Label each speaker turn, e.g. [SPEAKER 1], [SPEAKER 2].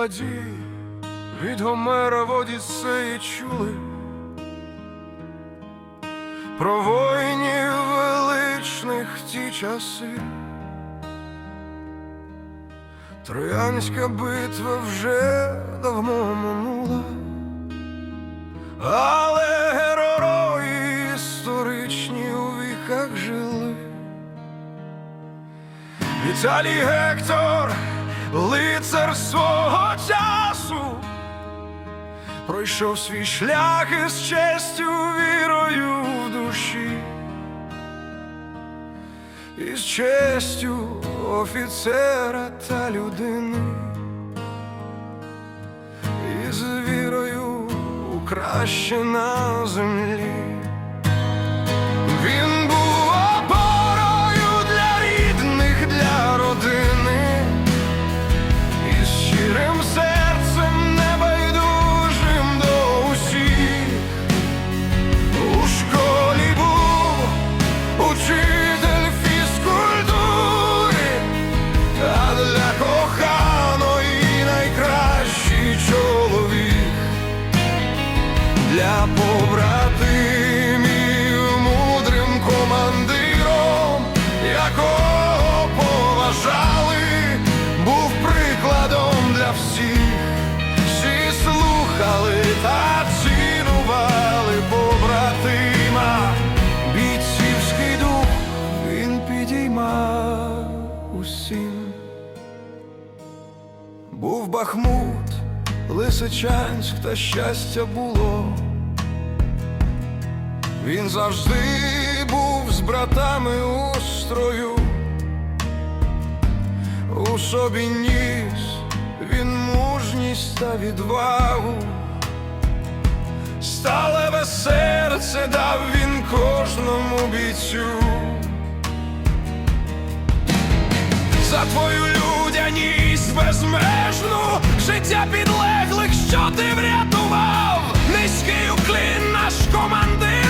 [SPEAKER 1] надій від Гомера в Одіссеї чули про воїнів величних ті часи. Троянська битва вже давно минула, але герої історичні у віках жили. Віталій Гектор, лицар свого часу, пройшов свій шлях із честю, вірою в душі, із честю офіцера та людини, і з вірою у краще на землі. Для побратимів мудрим командиром, якого поважали, був прикладом для всіх, всі слухали та цінували побратима, бійцівський дух він підіймав усім. Був Бахмут, Лисичанськ та щастя було. Він завжди був з братами у строю, у собі ніс він мужність та відвагу, сталеве серце дав він кожному бійцю. За твою людяність безмежну життя підлеглих, що ти врятував, низький уклін наш командир,